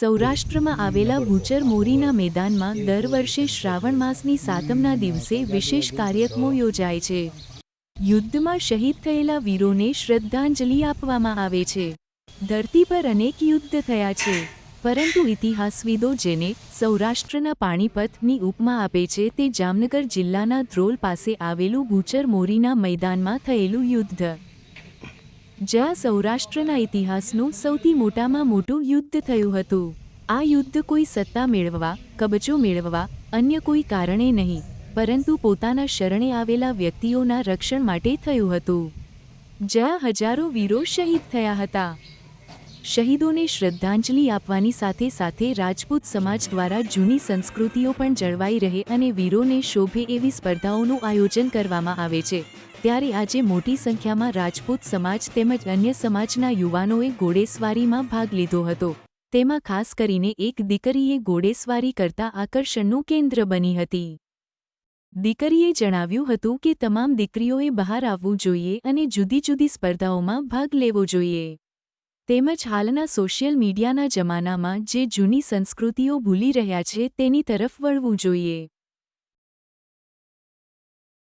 સૌરાષ્ટ્રમાં આવેલા ભૂચર મોરીના મેદાનમાં દર વર્ષે શ્રાવણ માસની સાતમના દિવસે વિશેષ કાર્યક્રમો યોજાય છે. યુદ્ધમાં શહીદ થયેલા વીરોને શ્રદ્ધાંજલિ આપવામાં આવે છે. ધરતી પર અનેક યુદ્ધ થયા છે, પરંતુ ઇતિહાસવિદો જેને સૌરાષ્ટ્રના પાણીપતની ઉપમા આપે છે તે જામનગર જિલ્લાના ધ્રોલ પાસે આવેલું ભૂચર મોરીના મેદાનમાં થયેલું યુદ્ધ. જ્યાં સૌરાષ્ટ્રના ઇતિહાસનું સૌથી મોટામાં મોટું યુદ્ધ થયું હતું. આ યુદ્ધ કોઈ સત્તા મેળવવા, કબજો મેળવવા, અન્ય કોઈ કારણે નહીં, પરંતુ પોતાના શરણે આવેલા વ્યક્તિઓના રક્ષણ માટે થયું હતું. જ્યાં હજારો વીરો શહીદ થયા હતા. શહીદોને શ્રદ્ધાંજલિ આપવાની સાથે સાથે રાજપૂત સમાજ દ્વારા જૂની સંસ્કૃતિઓ પણ જળવાઈ રહે અને વીરોને શોભે એવી સ્પર્ધાઓનું આયોજન કરવામાં આવે છે. ત્યારે આજે મોટી સંખ્યામાં રાજપૂત સમાજ તેમજ અન્ય સમાજના યુવાનોએ ઘોડેસવારીમાં ભાગ લીધો હતો. તેમાં ખાસ કરીને એક દીકરીએ ઘોડેસવારી કરતા આકર્ષણનું કેન્દ્ર બની હતી. દીકરીએ જણાવ્યું હતું કે તમામ દીકરીઓએ બહાર આવવું જોઈએ અને જુદી જુદી સ્પર્ધાઓમાં ભાગ લેવો જોઈએ. તેમજ હાલના સોશિયલ મીડિયાના જમાનામાં જે જૂની સંસ્કૃતિઓ ભૂલી રહ્યા છે તેની તરફ વળવું જોઈએ.